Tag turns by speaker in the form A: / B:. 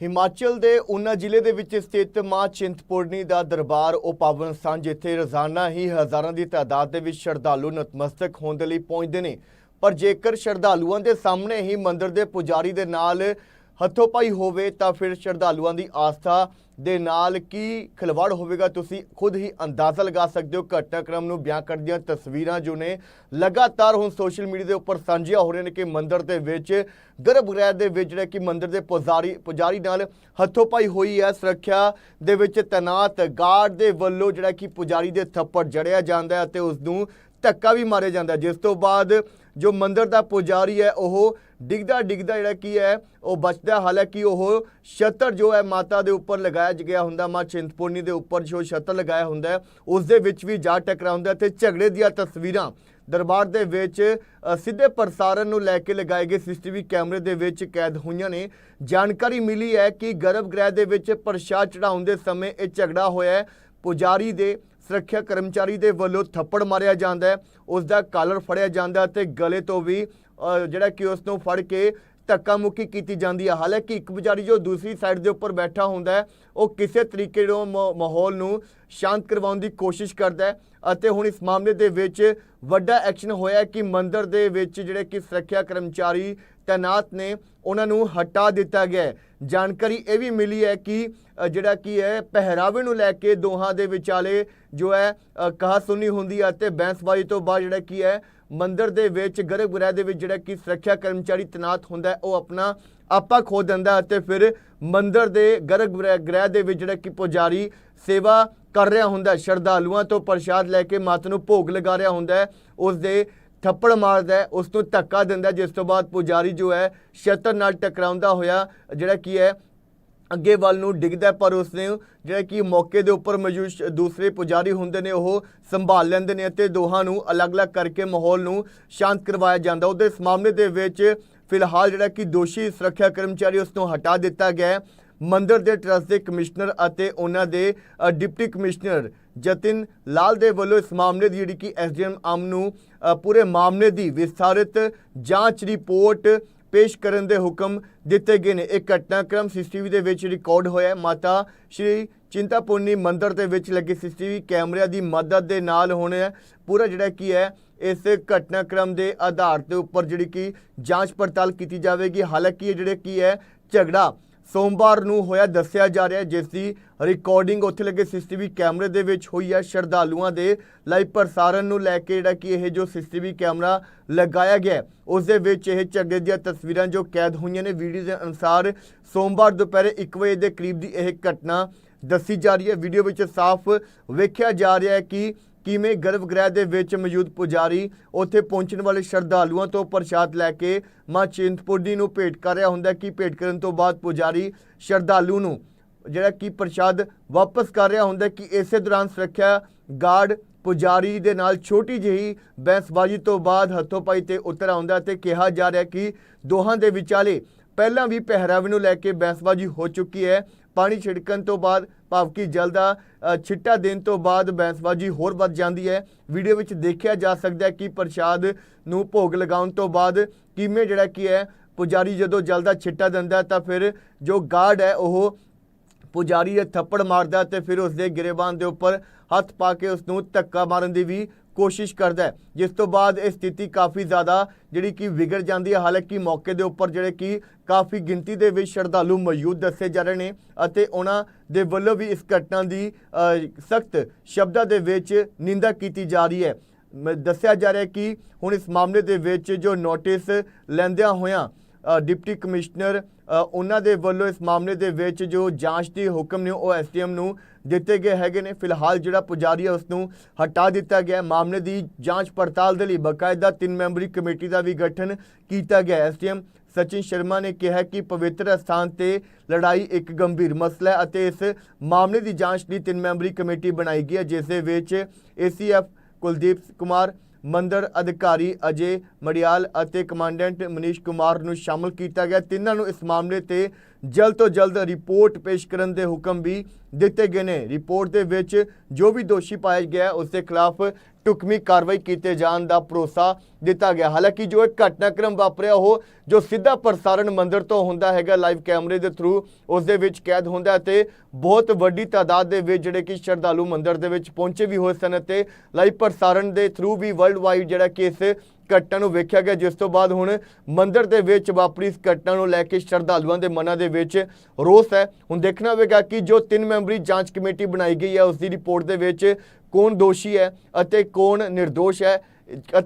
A: ਹਿਮਾਚਲ ਦੇ ਉਨਾ ਜ਼ਿਲ੍ਹੇ ਦੇ ਵਿੱਚ ਸਥਿਤ ਮਾਂ ਚਿੰਤਪੁਰਨੀ ਦਾ ਦਰਬਾਰ ਉਹ ਪਾਵਨ ਸਥਾਨ ਜਿੱਥੇ ਰੋਜ਼ਾਨਾ ਹੀ ਹਜ਼ਾਰਾਂ ਦੀ ਤਾਦਾਦ ਦੇ ਵਿੱਚ ਸ਼ਰਧਾਲੂ ਨਤਮਸਤਕ ਹੋਣ ਦੇ ਲਈ ਪਹੁੰਚਦੇ ਨੇ। ਪਰ ਜੇਕਰ ਸ਼ਰਧਾਲੂਆਂ ਦੇ ਸਾਹਮਣੇ ਹੀ ਮੰਦਿਰ ਦੇ ਪੁਜਾਰੀ ਦੇ ਨਾਲ ਹੱਥੋਂ-ਪਾਈ ਹੋਵੇ ਤਾਂ ਫਿਰ ਸ਼ਰਧਾਲੂਆਂ ਦੀ ਆਸਥਾ ਦੇ ਨਾਲ ਕੀ ਖਿਲਵਾੜ ਹੋਵੇਗਾ, ਤੁਸੀਂ ਖੁਦ ਹੀ ਅੰਦਾਜ਼ਾ ਲਗਾ ਸਕਦੇ ਹੋ। ਘਟਨਾਕ੍ਰਮ ਨੂੰ ਬਿਆਨ ਕਰਦੀਆਂ ਤਸਵੀਰਾਂ ਜੋ ਨੇ ਲਗਾਤਾਰ ਹੁਣ ਸੋਸ਼ਲ ਮੀਡੀਆ ਦੇ ਉੱਪਰ ਸਾਂਝੀਆਂ ਹੋ ਰਹੀਆਂ ਨੇ ਕਿ ਮੰਦਿਰ ਦੇ ਵਿੱਚ, ਗਰਭਗ੍ਰਹਿ ਦੇ ਵਿੱਚ ਜਿਹੜਾ ਕਿ ਮੰਦਿਰ ਦੇ ਪੁਜਾਰੀ ਪੁਜਾਰੀ ਨਾਲ ਹੱਥੋਂ-ਪਾਈ ਹੋਈ ਹੈ। ਸੁਰੱਖਿਆ ਦੇ ਵਿੱਚ ਤੈਨਾਤ ਗਾਰਡ ਦੇ ਵੱਲੋਂ ਜਿਹੜਾ ਕਿ ਪੁਜਾਰੀ ਦੇ ਥੱਪੜ ਜੜਿਆ ਜਾਂਦਾ ਹੈ ਅਤੇ ਉਸ ਨੂੰ ਧੱਕਾ ਵੀ ਮਾਰਿਆ ਜਾਂਦਾ ਜਿਸ ਤੋਂ ਬਾਅਦ ਜੋ ਮੰਦਿਰ ਦਾ ਪੁਜਾਰੀ ਹੈ, ਉਹ ਡਿੱਗਦਾ ਡਿੱਗਦਾ ਜਿਹੜਾ ਕੀ ਹੈ, ਉਹ ਬਚਦਾ। ਹਾਲਾਂਕਿ ਉਹ ਛਤਰ ਜੋ ਹੈ ਮਾਤਾ ਦੇ ਉੱਪਰ ਲਗਾਇਆ ਗਿਆ ਹੁੰਦਾ, ਮਾਂ ਚਿੰਤਪੁਰਨੀ ਦੇ ਉੱਪਰ ਜੋ ਛਤਰ ਲਗਾਇਆ ਹੁੰਦਾ ਉਸ ਦੇ ਵਿੱਚ ਵੀ ਜਾ ਟਕਰਾ ਹੁੰਦਾ ਤੇ ਝਗੜੇ ਦੀਆਂ ਤਸਵੀਰਾਂ ਦਰਬਾਰ ਦੇ ਵਿੱਚ ਸਿੱਧੇ ਪ੍ਰਸਾਰਣ ਨੂੰ ਲੈ ਕੇ ਲਗਾਏ ਗਏ ਸੀਸੀਟੀਵੀ ਕੈਮਰੇ ਦੇ ਵਿੱਚ ਕੈਦ ਹੋਈਆਂ ਨੇ। ਜਾਣਕਾਰੀ ਮਿਲੀ ਹੈ ਕਿ ਗਰਭਗ੍ਰਹਿ ਦੇ ਵਿੱਚ ਪ੍ਰਸ਼ਾਦ ਚੜਾਉਣ ਦੇ ਸਮੇਂ ਇਹ ਝਗੜਾ ਹੋਇਆ ਪੁਜਾਰੀ ਦੇ ਸੁਰੱਖਿਆ ਕਰਮਚਾਰੀ ਦੇ ਵੱਲੋਂ ਥੱਪੜ ਮਾਰਿਆ ਜਾਂਦਾ ਹੈ, ਉਸ ਦਾ ਕਾਲਰ ਫੜਿਆ ਜਾਂਦਾ ਹੈ ਤੇ ਗਲੇ ਤੋਂ ਵੀ ਜਿਹੜਾ ਕਿ ਉਸ ਨੂੰ ਫੜ ਕੇ ਧੱਕਾ ਮੁੱਕੀ ਕੀਤੀ ਜਾਂਦੀ ਹੈ ਹਾਲਾਂਕਿ ਇੱਕ ਵਿਚਾਰੀ ਜੋ ਦੂਸਰੀ ਸਾਈਡ ਦੇ ਉੱਪਰ ਬੈਠਾ ਹੁੰਦਾ ਹੈ, ਉਹ ਕਿਸੇ ਤਰੀਕੇ ਨਾਲ ਮ- ਮਾਹੌਲ ਨੂੰ ਸ਼ਾਂਤ ਕਰਵਾਉਣ ਦੀ ਕੋਸ਼ਿਸ਼ ਕਰਦਾ ਹੈ ਅਤੇ ਹੁਣ ਇਸ ਮਾਮਲੇ ਦੇ ਵਿੱਚ ਵੱਡਾ ਐਕਸ਼ਨ ਹੋਇਆ ਕਿ ਮੰਦਰ ਦੇ ਵਿੱਚ ਜਿਹੜੇ ਕਿ ਸੁਰੱਖਿਆ ਕਰਮਚਾਰੀ ਤੈਨਾਤ ਨੇ, ਉਹਨਾਂ ਨੂੰ ਹਟਾ ਦਿੱਤਾ ਗਿਆ ਜਾਣਕਾਰੀ ਇਹ ਵੀ ਮਿਲੀ ਹੈ ਕਿ ਜਿਹੜਾ ਕੀ ਹੈ ਪਹਿਰਾਵੇ ਨੂੰ ਲੈ ਕੇ ਦੋਹਾਂ ਦੇ ਵਿਚਾਲੇ ਜੋ ਹੈ ਕਹਾ ਕਹਾਸੁਣੀ ਹੁੰਦੀ ਹੈ ਅਤੇ ਬੈਂਸਬਾਜ਼ੀ ਤੋਂ ਬਾਅਦ ਜਿਹੜਾ ਕੀ ਹੈ ਮੰਦਿਰ ਦੇ ਵਿੱਚ ਗਰਭਗ੍ਰਹਿ ਦੇ ਵਿੱਚ ਜਿਹੜਾ ਕਿ ਸੁਰੱਖਿਆ ਕਰਮਚਾਰੀ ਤੈਨਾਤ ਹੁੰਦਾ ਉਹ ਆਪਣਾ ਆਪਾ ਖੋ ਦਿੰਦਾ ਅਤੇ ਫਿਰ ਮੰਦਿਰ ਦੇ ਗਰਭਗ੍ਰਹਿ ਗ੍ਰਹਿ ਦੇ ਵਿੱਚ ਜਿਹੜਾ ਕਿ ਪੁਜਾਰੀ ਸੇਵਾ ਕਰ ਰਿਹਾ ਹੁੰਦਾ ਸ਼ਰਧਾਲੂਆਂ ਤੋਂ ਪ੍ਰਸ਼ਾਦ ਲੈ ਕੇ ਮਾਤਾ ਨੂੰ ਭੋਗ ਲਗਾ ਰਿਹਾ ਹੁੰਦਾ ਹੈ ਉਸ ਦੇ ਥੱਪੜ ਮਾਰਦਾ ਉਸ ਨੂੰ ਧੱਕਾ ਦਿੰਦਾ ਜਿਸ ਤੋਂ ਬਾਅਦ ਪੁਜਾਰੀ ਜੋ ਹੈ ਸ਼ਤਰ ਨਾਲ ਟਕਰਾਉਂਦਾ ਹੋਇਆ ਜਿਹੜਾ ਕੀ ਹੈ ਅੱਗੇ ਵੱਲ ਨੂੰ ਡਿੱਗਦਾ ਪਰ ਉਸ ਜਿਹੜਾ ਕਿ ਮੌਕੇ ਦੇ ਉੱਪਰ ਮੌਜੂਦ ਦੂਸਰੇ ਪੁਜਾਰੀ ਹੁੰਦੇ ਨੇ, ਉਹ ਸੰਭਾਲ ਲੈਂਦੇ ਨੇ ਅਤੇ ਦੋਹਾਂ ਨੂੰ ਅਲੱਗ-ਅਲੱਗ ਕਰਕੇ ਮਾਹੌਲ ਨੂੰ ਸ਼ਾਂਤ ਕਰਵਾਇਆ ਜਾਂਦਾ। ਉਹਦੇ ਇਸ ਮਾਮਲੇ ਦੇ ਵਿੱਚ ਫਿਲਹਾਲ ਜਿਹੜਾ ਕਿ ਦੋਸ਼ੀ ਸੁਰੱਖਿਆ ਕਰਮਚਾਰੀ ਉਸ ਨੂੰ ਹਟਾ ਦਿੱਤਾ ਗਿਆ ਮੰਦਰ ਦੇ ਟਰਸਟ ਦੇ ਕਮਿਸ਼ਨਰ ਅਤੇ ਉਹਨਾਂ ਦੇ ਡਿਪਟੀ ਕਮਿਸ਼ਨਰ ਜਤਿਨ ਲਾਲ ਦੇ ਵੱਲੋਂ ਇਸ ਮਾਮਲੇ ਦੀ ਜਿਹੜੀ ਕਿ ਐਸਡੀਐਮ ਆਮ ਨੂੰ ਪੂਰੇ ਮਾਮਲੇ ਦੀ ਵਿਸਥਾਰਿਤ ਜਾਂਚ ਰਿਪੋਰਟ ਪੇਸ਼ ਕਰਨ ਦੇ ਹੁਕਮ ਦਿੱਤੇ ਗਏ ਨੇ। ਇਹ ਘਟਨਾਕ੍ਰਮ ਸੀਸੀਟੀਵੀ ਦੇ ਵਿੱਚ ਰਿਕਾਰਡ ਹੋਇਆ ਹੈ। ਮਾਤਾ ਸ਼੍ਰੀ ਚਿੰਤਾਪੁਰਨੀ ਮੰਦਿਰ ਦੇ ਵਿੱਚ ਲੱਗੇ ਸੀਸੀਟੀਵੀ ਕੈਮਰਿਆਂ ਦੀ ਮਦਦ ਦੇ ਨਾਲ ਹੁਣ ਪੂਰਾ ਜਿਹੜਾ ਕੀ ਹੈ, ਇਸ ਘਟਨਾਕ੍ਰਮ ਦੇ ਆਧਾਰ ਦੇ ਉੱਪਰ ਜਿਹੜੀ ਕਿ ਜਾਂਚ ਪੜਤਾਲ ਕੀਤੀ ਜਾਵੇਗੀ। ਹਾਲਾਂਕਿ ਇਹ ਜਿਹੜੇ ਕੀ ਹੈ, ਝਗੜਾ ਸੋਮਵਾਰ ਨੂੰ ਹੋਇਆ ਦੱਸਿਆ ਜਾ ਰਿਹਾ ਜਿਸ ਦੀ ਰਿਕਾਰਡਿੰਗ ਉੱਥੇ ਲੱਗੇ ਸੀਸੀਟੀਵੀ ਕੈਮਰੇ ਦੇ ਵਿੱਚ ਹੋਈ ਹੈ। ਸ਼ਰਧਾਲੂਆਂ ਦੇ ਲਾਈਵ ਪ੍ਰਸਾਰਣ ਨੂੰ ਲੈ ਕੇ ਜਿਹੜਾ ਕਿ ਇਹ ਜੋ ਸੀਸੀਟੀਵੀ ਕੈਮਰਾ ਲਗਾਇਆ ਗਿਆ ਉਸ ਦੇ ਵਿੱਚ ਇਹ ਝਗੜੇ ਦੀਆਂ ਤਸਵੀਰਾਂ ਜੋ ਕੈਦ ਹੋਈਆਂ ਨੇ ਵੀਡੀਓ ਦੇ ਅਨੁਸਾਰ ਸੋਮਵਾਰ ਦੁਪਹਿਰੇ 1 ਵਜੇ ਦੇ ਕਰੀਬ ਦੀ ਇਹ ਘਟਨਾ ਦੱਸੀ ਜਾ ਰਹੀ ਹੈ। ਵੀਡੀਓ ਵਿੱਚ ਸਾਫ਼ ਵੇਖਿਆ ਜਾ ਰਿਹਾ ਹੈ ਕਿ ਕਿਵੇਂ ਗਰਭਗ੍ਰਹਿ ਦੇ ਵਿੱਚ ਮੌਜੂਦ ਪੁਜਾਰੀ ਉੱਥੇ ਪਹੁੰਚਣ ਵਾਲੇ ਸ਼ਰਧਾਲੂਆਂ ਤੋਂ ਪ੍ਰਸ਼ਾਦ ਲੈ ਕੇ ਮਾਂ ਚਿੰਤਪੁਰਨੀ ਨੂੰ ਭੇਟ ਕਰ ਰਿਹਾ ਹੁੰਦਾ ਕਿ ਭੇਟ ਕਰਨ ਤੋਂ ਬਾਅਦ ਪੁਜਾਰੀ ਸ਼ਰਧਾਲੂ ਨੂੰ ਜਿਹੜਾ ਕਿ ਪ੍ਰਸ਼ਾਦ ਵਾਪਸ ਕਰ ਰਿਹਾ ਹੁੰਦਾ ਕਿ ਇਸੇ ਦੌਰਾਨ ਸੁਰੱਖਿਆ ਗਾਰਡ ਪੁਜਾਰੀ ਦੇ ਨਾਲ ਛੋਟੀ ਜਿਹੀ ਬਹਿਸਬਾਜ਼ੀ ਤੋਂ ਬਾਅਦ ਹੱਥੋਂ ਪਾਈ ਤੇ ਉਤਰ ਆਉਂਦਾ ਤੇ ਕਿਹਾ ਜਾ ਰਿਹਾ ਕਿ ਦੋਹਾਂ ਦੇ ਵਿਚਾਲੇ ਪਹਿਲਾਂ ਵੀ ਪਹਿਰਾਵੇ ਨੂੰ ਲੈ ਕੇ ਬਹਿਸਬਾਜ਼ੀ ਹੋ ਚੁੱਕੀ ਹੈ। ਪਾਣੀ ਛਿੜਕਣ ਤੋਂ ਬਾਅਦ ਭਾਵ ਕਿ ਜਲ ਦਾ ਛਿੱਟਾ ਦੇਣ ਤੋਂ ਬਾਅਦ ਬੈਂਸਬਾਜ਼ੀ ਹੋਰ ਵੱਧ ਜਾਂਦੀ ਹੈ। ਵੀਡੀਓ ਵਿੱਚ ਦੇਖਿਆ ਜਾ ਸਕਦਾ ਹੈ ਕਿ ਪ੍ਰਸ਼ਾਦ ਨੂੰ ਭੋਗ ਲਗਾਉਣ ਤੋਂ ਬਾਅਦ ਕਿਵੇਂ ਜਿਹੜਾ ਕੀ ਹੈ, ਪੁਜਾਰੀ ਜਦੋਂ ਜਲ ਦਾ ਛਿੱਟਾ ਦਿੰਦਾ ਤਾਂ ਫਿਰ ਜੋ ਗਾਰਡ ਹੈ ਉਹ ਪੁਜਾਰੀ ਦੇ ਥੱਪੜ ਮਾਰਦਾ ਹੈ ਤੇ ਫਿਰ ਉਸ ਦੇ ਗਿਰੇਬਾਨ ਦੇ ਉੱਪਰ ਹੱਥ ਪਾ ਕੇ ਉਸ ਨੂੰ ਧੱਕਾ ਮਾਰਨ ਦੀ ਵੀ ਕੋਸ਼ਿਸ਼ ਕਰਦਾ ਜਿਸ ਤੋਂ ਬਾਅਦ ਇਹ ਸਥਿਤੀ ਕਾਫੀ ਜ਼ਿਆਦਾ ਜਿਹੜੀ ਕਿ ਵਿਗੜ ਜਾਂਦੀ ਹੈ। ਹਾਲਾਂਕਿ ਮੌਕੇ ਦੇ ਉੱਪਰ ਜਿਹੜੇ ਕਿ ਕਾਫੀ ਗਿਣਤੀ ਦੇ ਵਿੱਚ ਸ਼ਰਧਾਲੂ ਮੌਜੂਦ ਦੱਸੇ ਜਾ ਰਹੇ ਨੇ ਅਤੇ ਉਹਨਾਂ ਦੇ ਵੱਲੋਂ ਵੀ ਇਸ ਘਟਨਾ ਦੀ ਸਖਤ ਸ਼ਬਦਾਂ ਦੇ ਵਿੱਚ ਨਿੰਦਾ ਕੀਤੀ ਜਾ ਰਹੀ ਹੈ। ਮ- ਦੱਸਿਆ ਜਾ ਰਿਹਾ ਕਿ ਹੁਣ ਇਸ ਮਾਮਲੇ ਦੇ ਵਿੱਚ ਜੋ ਨੋਟਿਸ ਲੈਂਦਿਆਂ ਹੋਇਆਂ ਡਿਪਟੀ ਕਮਿਸ਼ਨਰ ਉਹਨਾਂ ਦੇ ਵੱਲੋਂ ਇਸ ਮਾਮਲੇ ਦੇ ਵਿੱਚ ਜੋ ਜਾਂਚ ਦੇ ਹੁਕਮ ਨੇ, ਉਹ ਐਸਟੀਐਮ ਨੂੰ ਦਿੱਤੇ ਗਏ ਹੈਗੇ ਨੇ। ਫਿਲਹਾਲ ਜਿਹੜਾ ਪੁਜਾਰੀ ਹੈ ਉਸ ਨੂੰ ਹਟਾ ਦਿੱਤਾ ਗਿਆ ਮਾਮਲੇ ਦੀ ਜਾਂਚ ਪੜਤਾਲ ਦੇ ਲਈ ਬਕਾਇਦਾ ਤਿੰਨ ਮੈਂਬਰੀ ਕਮੇਟੀ ਦਾ ਵੀ ਗਠਨ ਕੀਤਾ ਗਿਆ ਐਸਟੀਐਮ ਸਚਿਨ ਸ਼ਰਮਾ ਨੇ ਕਿਹਾ ਕਿ ਪਵਿੱਤਰ ਸਥਾਨ ਤੇ ਲੜਾਈ ਇੱਕ ਗੰਭੀਰ ਮਸਲਾ ਹੈ ਅਤੇ ਇਸ ਮਾਮਲੇ ਦੀ ਜਾਂਚ ਲਈ ਤਿੰਨ ਮੈਂਬਰੀ ਕਮੇਟੀ ਬਣਾਈ ਗਈ ਹੈ, ਜਿਸ ਦੇ ਵਿੱਚ ਏਸੀਐਫ ਕੁਲਦੀਪ ਕੁਮਾਰ ਮੰਦਰ ਅਧਿਕਾਰੀ ਅਜੇ ਮੜਿਆਲ ਅਤੇ ਕਮਾਂਡੈਂਟ ਮਨੀਸ਼ ਕੁਮਾਰ ਨੂੰ ਸ਼ਾਮਲ ਕੀਤਾ ਗਿਆ। ਤਿੰਨਾਂ ਨੂੰ ਇਸ ਮਾਮਲੇ ਤੇ ਜਲਦ ਤੋਂ ਜਲਦ ਰਿਪੋਰਟ ਪੇਸ਼ ਕਰਨ ਦੇ ਹੁਕਮ ਵੀ ਦਿੱਤੇ ਗਏ ਨੇ। ਰਿਪੋਰਟ ਦੇ ਵਿੱਚ ਜੋ ਵੀ ਦੋਸ਼ੀ ਪਾਇਆ ਗਿਆ ਹੈ, ਉਸ ਦੇ ਖਿਲਾਫ ਟੁਕਮੀ ਕਾਰਵਾਈ ਕੀਤੇ ਜਾਣ ਦਾ ਭਰੋਸਾ ਦਿੱਤਾ ਗਿਆ। ਹਾਲਾਂਕਿ ਜੋ ਇੱਕ ਘਟਨਾਕ੍ਰਮ ਵਾਪਰਿਆ ਉਹ ਜੋ ਸਿੱਧਾ ਪ੍ਰਸਾਰਣ ਮੰਦਰ ਤੋਂ ਹੁੰਦਾ ਹੈਗਾ ਲਾਈਵ ਕੈਮਰੇ ਦੇ ਥਰੂ ਉਸ ਦੇ ਵਿੱਚ ਕੈਦ ਹੁੰਦਾ ਹੈ ਤੇ ਬਹੁਤ ਵੱਡੀ ਤਾਦਾਦ ਦੇ ਵਿੱਚ ਜਿਹੜੇ ਕਿ ਸ਼ਰਧਾਲੂ ਮੰਦਰ ਦੇ ਵਿੱਚ ਪਹੁੰਚੇ ਵੀ ਹੋਏ ਸਨ ਤੇ ਲਾਈਵ ਪ੍ਰਸਾਰਣ ਦੇ ਥਰੂ ਵੀ ਵਰਲਡ ਵਾਈਡ ਜਿਹੜਾ ਕਿ ਇਸ ਘਟਨਾ ਨੂੰ ਵੇਖਿਆ ਗਿਆ, ਜਿਸ ਤੋਂ ਬਾਅਦ ਹੁਣ ਮੰਦਿਰ ਦੇ ਵਿੱਚ ਵਾਪਰੀ ਇਸ ਘਟਨਾ ਨੂੰ ਲੈ ਕੇ ਸ਼ਰਧਾਲੂਆਂ ਦੇ ਮਨਾਂ ਦੇ ਵਿੱਚ ਰੋਸ ਹੈ। ਹੁਣ ਦੇਖਣਾ ਹੋਵੇਗਾ ਕਿ ਜੋ ਤਿੰਨ ਮੈਂਬਰੀ ਜਾਂਚ ਕਮੇਟੀ ਬਣਾਈ ਗਈ ਹੈ, ਉਸ ਦੀ ਰਿਪੋਰਟ ਦੇ ਵਿੱਚ ਕੌਣ ਦੋਸ਼ੀ ਹੈ ਅਤੇ ਕੌਣ ਨਿਰਦੋਸ਼ ਹੈ।